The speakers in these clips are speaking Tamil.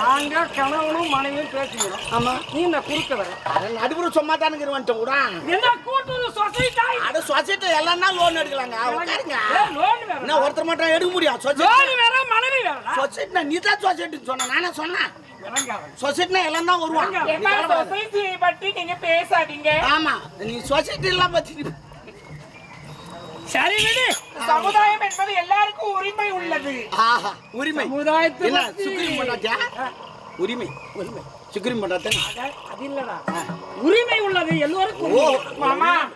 நாங்க கணவனும் மனைவியும் பேசுகிறோம். ஆமா. நீ இந்த குறுக்க வர? நடுப்புற சும்மா தானுங்க வந்துட்டு கூட. என்ன கூட்டுறது சொசைட்டி அட சொசைட்டி எல்லாம் லோன் எடுக்கலாங்க. உட்காருங்க. என்ன ஒருத்தர் மட்டும் எடுக்க முடியும் சொசைட்டி. வேற மனைவி வேற. சொசைட்டினா நீ தான் சொசைட்டின்னு சொன்ன. நானே சொன்னேன். சொசைட்டினா எல்லாம் தான் கவலைப்படாத. சொசைட்டியை பற்றி நீங்க பேசாதீங்க. ஆமா. நீ சொசைட்டி எல்லாம் பத்தி சரி விடு. சமுதாயம் என்பது எல்லாருக்கும் உரிமை உள்ளது. ஆஹா. உரிமை. சமுதாயத்தை என்ன பத்தி- சுக்ரீம் பண்ணாச்சா உரிமை உரிமை. சுக்ரீம் அத- இல்லடா. உரிமை உள்ளது எல்லோருக்கும். மாமா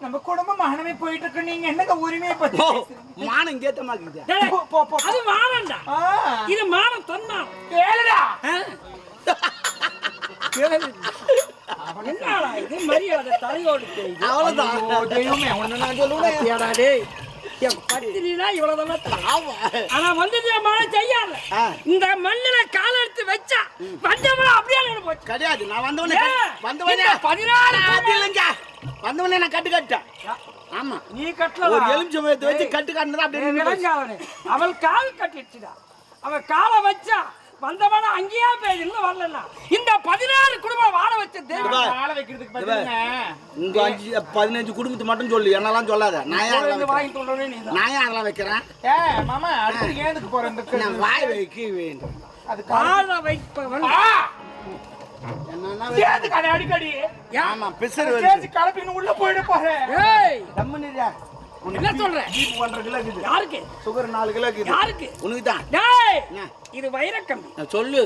நம்ம குடும்பம் மகனமே போயிட்டு இருக்கு நீங்க என்னங்க உரிமையை பத்தி? மானம் போ, போ. அது மானம்டா. இது மானம் தன்மானம். கேளுடா. என்னடா இது? மரியாதை தலையோடு செய்து. அவ்வளவுதான். தெய்வமே ஒண்ணு நான் சொல்லுவேன். ஏடா டேய். என் பத்திரினா இவ்வளவுதான் ஆனா வந்து மழை செய்யாத. இந்த மண்ணுல கால எடுத்து வச்சா வந்தவன அப்படியே போச்சு. கிடையாது. நான் வந்தவனே? வந்தவனே பதினாறு அது இல்லைங்க வந்தவனே நான் கட்டு கட்டேன். ஆமா. நீ ஒரு கட்டல எலுமிச்சம்பழத்தை வச்சு கட்டு கட்டினதா அப்படியே அவள் கால் கட்டிடுச்சுடா. அவ காலை வச்சா வந்தவன அங்கேயே போய் இன்னும் வரலன்னா இந்த பதினாறு குடும்பம் வாழ வச்ச தெய்வம். வா. ஆள வைக்கிறதுக்கு இங்க அஞ்சு பதினஞ்சு குடும்பத்தை மட்டும் சொல்லு. என்னெல்லாம் சொல்லாத. நான் ஏன்? வாங்கி நீதான். நான் ஏன் அதெல்லாம் வைக்கிறேன்? ஏ மாமா அடுத்து ஏதுக்கு போற இந்த நான் வாய் வைக்க வேண்டும். அது வாழ வைப்பவன். அடிக்கடி? ஆமா பிசர் கலப்பின்னு உள்ள போயிட போறேன். ஏய்! தம்முனியா என்ன சொல்ற? ஜீப் ஒன்றரை கிலோ இருக்குது. யாருக்கு? சுகர் நாலு கிலோ இருக்குது. யாருக்கு? உனக்கு தான் டேய்? இது வைரக்கம்பி. நான் சொல்லு.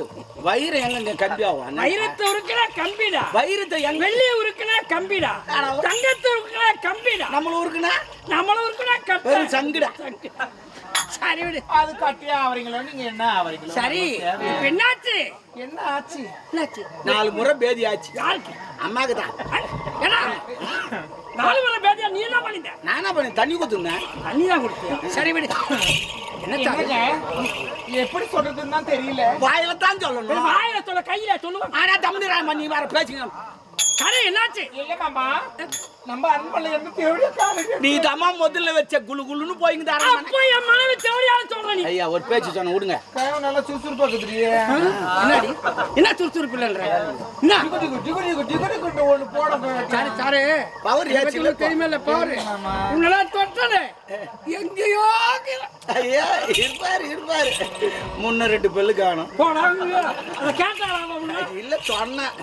வயிறு எங்க கம்பி ஆகும்? வைரத்தை உருக்குனா கம்பிடா. வயிறத்தை எங்க? வெள்ளி உருக்குனா கம்பிடா. தங்கத்தை உருக்குனா கம்பிடா. நம்மள ஊருக்குன்னா நம்மளும் உருக்குனா கம்பி. சங்குடா. சரி விடு. அது கட்டியா ஆவறீங்களோ? நீங்க என்ன ஆவறீங்களோ? சரி இப்ப என்னாச்சு? என்ன ஆச்சு? என்னாச்சு? நாலு முறை பேதி ஆச்சு. யாருக்கு? அம்மாக்கு தான். ஏடா? நாலு முறை பேதியா? நீ என்ன பண்ணிட்ட? நான் என்ன பண்ணேன்? தண்ணி குத்துனேன் தண்ணி தான் கொடுத்தியா? சரி விடு. எப்படி சொல்றதுன்னு தான் தெரியல. வாயில தான் சொல்லணும். வாயில சொல்ல கையில சொல்லுவாங்க ஆனா தமிழ் ராமன் நீ வேற பேசுங்க சரி என்னாச்சு? இல்ல மாமா நம்ம அன்பல்ல இருந்து காணுங்க நீ தம்மா முதல்ல வச்ச குளு குளுன்னு போயிங்க தாரா அப்போ என் மனைவி தேவையான சொல்ற நீ. ஐயா ஒரு பேச்சு சொன்ன விடுங்க. கையம் நல்லா சுறுசுறுப்பா இருக்குதுடியே என்னடி? என்ன சுறுசுறுப்பு இல்லைன்ற? என்ன? டிகு டிகு டிகு டிகு டிகு ஒண்ணு போட சாரு சாரு. பவர் ஏச்சு உனக்கு தெரியுமா இல்ல பாரு உன்னெல்லாம் தொட்டது எங்கேயோ. ஐயா இருப்பாரு இருப்பாரு. முன்ன ரெண்டு பெல்லு காணும். போடா கேட்டாளா? இல்ல சொன்னேன்.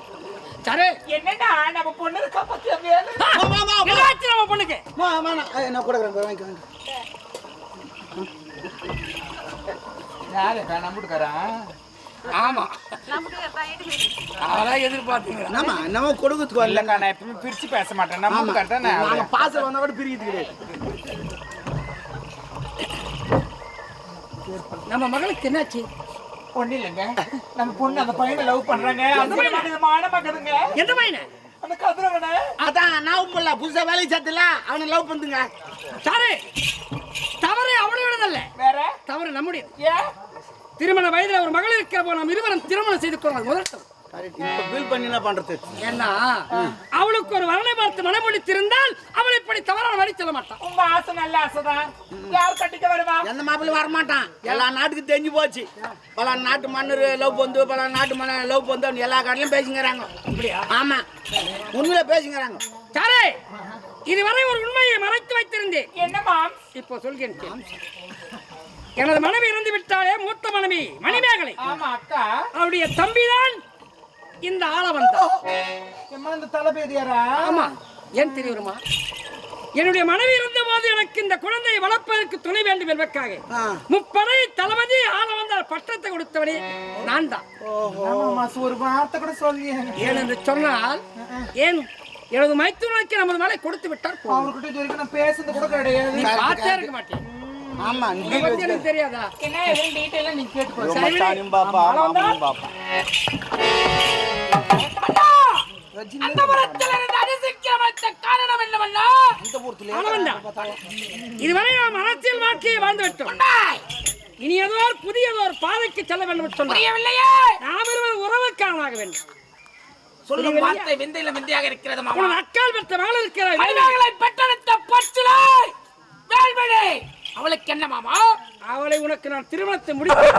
சரி என்னடா நம்ம பொண்ணு காப்பாத்தியா வேலை ஆ, வா, வா, வா. என்னாச்சு நம்ம பொண்ணுக்கு? மா, வேணாம். ஐயா, நான் கொடுக்குறேன் போய் வாங்கிக்கோங்க யாரு? நம்பிட்டுக்காரன்? ஆமா. அதெல்லாம் எதிர்பார்த்தீங்க நம்ம கொடுக்கறதுக்கு வரல. இல்லக்கா நான் எப்பவுமே பிரிச்சு பேச மாட்டேன். ஆமா. நம்பிட்டுக்கார் தானே நாங்க பாசல் வந்தா கூட பிரிக்கிறது கிடையாது. நம்ம மகளுக்கு என்னாச்சு? ஒண்ணு இல்லைங்க நம்ம பொண்ணு அந்த பையனை லவ் பண்றாங்க. அந்த பையன்? மான மகனுங்க எந்த பையனை? அந்த கதிரவனை. அதான் நான் போடல புதுசா வேலைக்கு சேர்த்துல அவனை லவ் பண்ணுங்க சாரு தவறு அவனோடதல்ல வேற? தவறு நம்முடைய ஏன்? திருமண வயதுல ஒரு மகள் இருக்கிற நாம் இருவரும் திருமணம் செய்து கொள்ளலாம் முதல். இப்ப பில் பண்ணி என்ன பண்றது? ஏன்னா அவளுக்கு ஒரு வரனை பார்த்து மனமொழித்திருந்தால் அவள் இப்படி தவறான வழி சொல்ல மாட்டான். உங்க ஆசை நல்ல ஆசைதான். யார் கட்டிக்க வருவா? எந்த மாப்பிள்ளையும் வரமாட்டான்? எல்லா நாட்டுக்கு தெரிஞ்சு போச்சு. பல நாட்டு மன்னர் லவ் பண்ணு பல நாட்டு மன்னர் லவ் பண்ணு எல்லா காட்டிலும் பேசிக்கிறாங்க அப்படியா? ஆமா. உண்மையில பேசிக்கிறாங்க சாரே இதுவரை ஒரு உண்மையை மறைத்து வைத்திருந்தேன். என்ன மாம்? இப்போ சொல்கிறேன். எனது மனைவி இறந்து விட்டாலே மூத்த மனைவி மணிமேகலை. ஆமா அக்கா. அவருடைய தம்பிதான் இந்த ஆள வந்தான் எம்மா இந்த தலைபேதியாரா ஆமா. ஏன் தெரியுமா? என்னுடைய மனைவி இருந்த போது எனக்கு இந்த குழந்தையை வளர்ப்பதற்கு துணை வேண்டும் என்பதற்காக. முப்படை தளபதி ஆள வந்தால் பட்டத்தை கொடுத்தவனே நான் தான். ஒரு வார்த்தை கூட சொல்லி ஏன் என்று சொன்னால் ஏன் எனது மைத்துனருக்கு நமது மலை கொடுத்து போதும். அவர்கிட்ட இது வரைக்கும் நான் பேசுறது கூட கிடையாது. நீ பார்த்தே இருக்க மாட்டேன். ஆமா பத்தி எனக்கு தெரியாதா? என்ன சரி. பாப்பா பாப்பா. இதுவரை நாம் அரசியல் வாழ்க்கையை இனி ஏதோ ஒரு புதியதோர் பாதைக்கு செல்ல வேண்டும் என்று சொன்னார். புரியவில்லையே? நாம் இருவர் உறவுக்காரனாக வேண்டும். சொல்லும் வார்த்தை விந்தையில விந்தையாக இருக்கிறது மாமா. உனது அக்கால் பெற்ற மகள் இருக்கிறார் மனிதர்களை பெற்றெடுத்த பொச்சிலை வேல்விழி அவளுக்கு என்ன மாமா? அவளை உனக்கு நான் திருமணத்தை முடித்து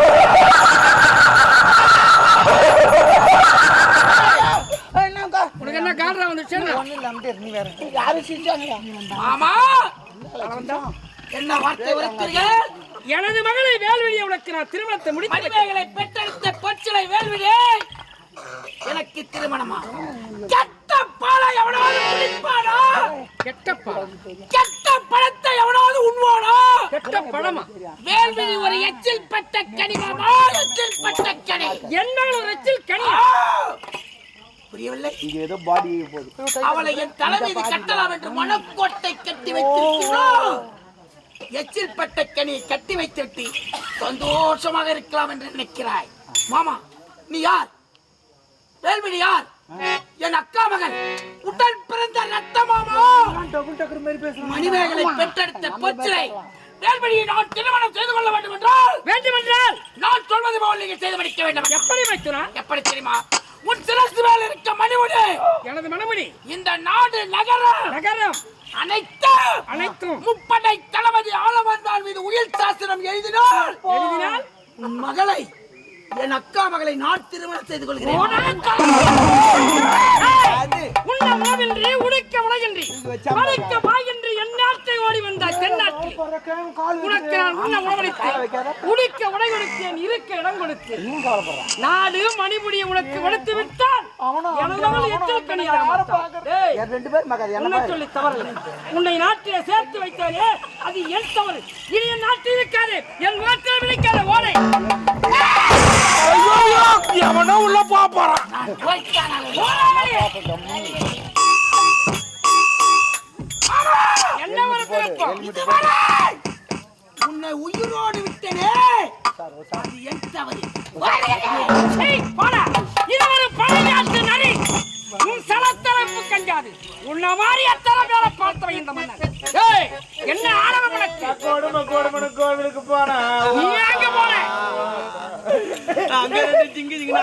என்ன காரணம் வந்துச்சு மாமா என்ன வார்த்தை உரைத்தீர்கள் எனது மகளை வேல்வெளியை உனக்கு நான் திருமணத்தை முடித்து. மனிதர்களை பெற்றெடுத்த பொச்சிலை வேல்விழி எனக்கு திருமணமா? கெட்ட பாலை எவனாவது குடிப்பானா? கெட்டப்பா கெட்ட பழத்தை எவனாவது உண்வானா கெட்ட பழமா? வேல்விழி ஒரு எச்சில் பட்ட கனி மாமா எச்சில் பட்ட கனி. என்னால் ஒரு எச்சில் கனி! புரியவில்லை. இங்க ஏதோ பாடி போகுது. அவளை என் தலைமீது கட்டலாம் என்று மனக்கோட்டை கட்டி வைத்திருக்கிறோ எச்சில் பட்ட கனியை கட்டி வைத்துவிட்டு சந்தோஷமாக இருக்கலாம் என்று நினைக்கிறாய். மாமா நீ யார்? வேல்விழி யார்? என் அக்கா மகன். உடன் பிறந்த ரத்த மாமா. மணிமேகலை பெற்றெடுத்த பொச்சிலை. வேல்விழியை நான் திருமணம் செய்து கொள்ள வேண்டும் என்றால் வேண்டுமென்றால்? நான் சொல்வது போல் நீங்கள் செய்து முடிக்க வேண்டும். எப்படி வைத்துனா? எப்படி தெரியுமா? உன் சிரசு மேல் இருக்க மணிமுடி எனது மணமணி. இந்த நாடு நகரம். நகரம். அனைத்தும். அனைத்தும். முப்படை தளபதி ஆளவந்தான் மீது உயிர் சாசனம் எழுதினால். எழுதினால்? உன் மகளை என் அக்கா மகளை நான் திருமணம் செய்து கொள்கிறேன். உண்ண உணவின்றி உடுக்க உலகின்றி படைக்க வாயின்றி என் நாட்டை ஓடி வந்த தென்னாட்டில் உனக்கு நான் உணவளித்தேன் உடுக்க உடை கொடுத்தேன் இருக்க இடம் கொடுத்தேன். நாடு மணிமுடியை உனக்கு கொடுத்து விட்டால் உன்னை சொல்லி தவறில்லை உன்னை நாட்டிலே சேர்த்து வைத்தாரே அது என் தவறு. இனி என் நாட்டில் இருக்காது. என் நாட்டில் விழிக்காத ஓடை எவனோ உள்ள போறான் என்ன உன்னை உயிரோடு விட்டனே. அது என் தவறு. ஏய், போடா. இது ஒரு பழையாட்டு நரி. உன் சலத்தரப்பு கஞ்சாது உன்ன மாதிரி எத்தனை பேரை பார்த்தவன் இந்த மன்னர் ஏய், என்ன ஆணவம் உனக்கு? கொடுமை கொடுமை கோவிலுக்கு போனா நீ எங்க போன? அங்க ரெண்டு ஜிங்கி ஜிங்கி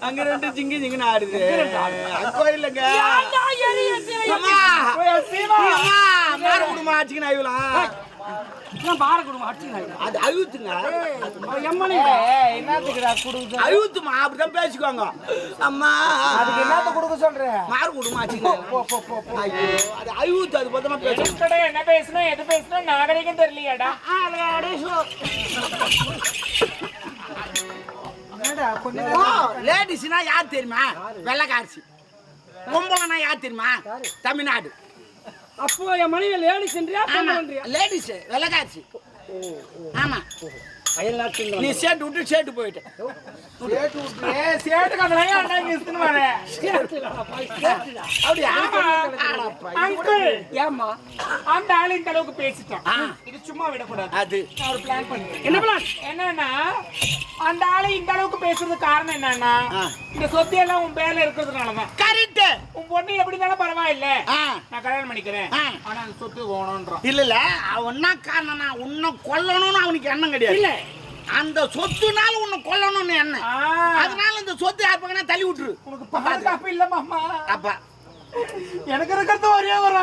அங்க ரெண்டு ஜிங்கி ஜிங்கி நாடுது கோயிலுங்க. மாறு குடும்பம் ஆச்சுக்கு நான் பார குடும்பம் அடிச்சுக்கிறாங்க அது அழுத்துங்க எம்மனே என்னத்துக்குடா குடுக்க அழுத்துமா அப்படிதான் பேசிக்குவாங்க. அம்மா. அதுக்கு என்னத்த கொடுக்க சொல்ற? மாறு குடும்பம் ஆச்சுங்க ஐயோ அது அழுத்து அது பத்தமா பேசும் எதுக்கடா என்ன பேசணும் எது பேசணும் நாகரிகம் தெரியலையாடா. லேடிஸ்னா யார் தெரியுமா? வெள்ளக்காரசி. பொம்பளைனா யார் தெரியுமா? தமிழ்நாடு. அப்போ என் மனைவி லேடி சென்றியா ஆமா. பொண்ணு லேடிஸ் வெள்ளக்காரசி ஆமா. நீ சேட்டு விட்டு சேட்டு போயிட்ட. சேட்டு ஏம்மா? அந்த ஆளு இந்த அளவுக்கு பேசிட்டோம். ஆ. இது சும்மா விடக்கூடாது. அது. ஒரு பிளான் பண்ணேன். என்ன பிளான் என்னன்னா அந்த ஆளு இந்த அளவுக்கு பேசுறதுக்கு காரணம் என்னன்னா. இந்த சொத்து எல்லாம் உன் பேர்ல இருக்கிறதுனாலதான். உன் பொண்ணு எப்படி இருந்தாலும் பரவாயில்ல. நான் கல்யாணம் பண்ணிக்கிறேன். ஆ. ஆனா அந்த சொத்து வேணும்ன்றான். இல்ல இல்ல. அவன் என்ன காரணம்னா உன்னை கொல்லணும்னு அவனுக்கு எண்ணம் கிடையாது. இல்ல. அந்த சொத்துனால உன்னை கொல்லணும்னு எண்ணம். ஆ. அதனால இந்த சொத்து யார் தள்ளி விட்டுரு. உனக்கு பாதுகாப்பு இல்ல மாமா. அப்பா. எனக்கு இருக்கிறது ஒரே ஒரு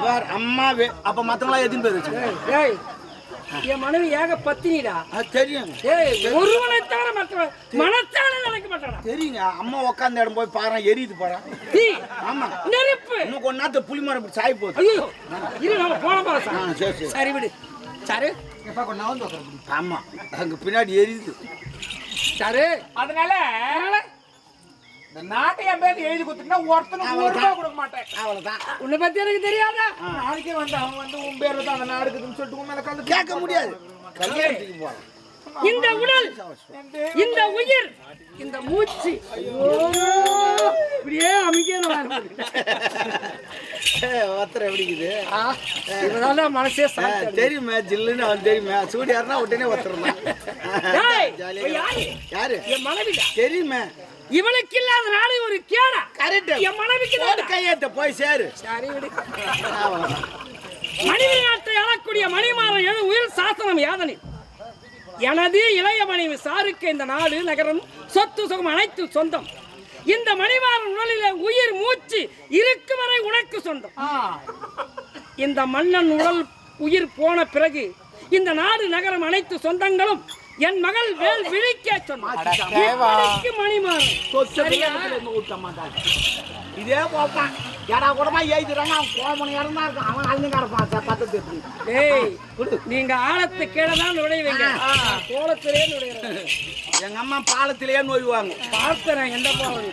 பார், அம்மாவே. அப்ப மத்தவங்களா வச்சு ஏய் என் மனைவி ஏக பத்தினிடா அது தெரியுங்க ஏய் ஒருவனை தெரியுங்க அம்மா உட்காந்த இடம் போய் பாரு எரியுது பாரு. தீ ஆமா. நெருப்பு. இன்னும் கொஞ்ச நேரத்துல புளி மரம் இப்படி சாய் போகுது. ஐயோ இரு நம்ம போன ஆ, சரி சரி. சரி விடு. சரி. ஆமா. அங்க பின்னாடி எரியுது. சரி. அதனால இந்த நாட்டை என் பேருக்கு எழுதி கொடுத்துட்டா ஒருத்தனுக்கு ஒரு ரூபா கொடுக்க மாட்டேன். அவ்வளவுதான். உன்னை பத்தி எனக்கு தெரியாதா? நாளைக்கே வந்து அவன் வந்து உன் பேர்ல தான் அந்த நாடு இருக்குதுன்னு சொல்லிட்டு உன் மேல கலந்து கேட்க முடியாது. கல்யாணத்துக்கு போறோம் இந்த உடல் இந்த உயிர் இந்த மூச்சு. இப்படியே அமைக்கணும் ஒருத்தர் எப்படி இருக்குது? இவனால மனசே தெரியுமே ஜில்லுன்னு அவன் தெரியுமே. சூடியாருன்னா உடனே ஒருத்தர் ஏய், ஜாலியா யாரு? என் மனைவிடா தெரியுமே. இவளுக்கு இல்லாத நாடு ஒரு கேடா. கரெக்ட் என் மனைவிக்கு போடு கையெழுத்து போய் சேரு. சரி விடு. மனித நாட்டை ஆளக்கூடிய மணிமாறன் எழு உயிர் சாசனம் யாதனை. எனது இளைய மனைவி சாருக்கு இந்த நாடு நகரம் சொத்து சுகம் அனைத்து சொந்தம். இந்த மணிமாறன் உடலில உயிர் மூச்சு இருக்கும் வரை உனக்கு சொந்தம். இந்த மன்னன் உடல் உயிர் போன பிறகு இந்த நாடு நகரம் அனைத்து சொந்தங்களும் என் மகள் வேல் விழிக்க இருந்து ஊட்ட மாட்டாங்க இதே போட்டான் ஏடா கூடமா எழுதுறாங்க அவன் கோமணி இறந்தா இருக்கான். அவன் அழிஞ்சு கிடப்பான் பத்து தேர்த்து டேய் நீங்க ஆழத்து கீழே தான் நுழைவீங்க. கோலத்திலே நுழையிறேன். எங்க அம்மா பாலத்திலேயே நோய்வாங்க. பார்க்கிறேன் எந்த போவது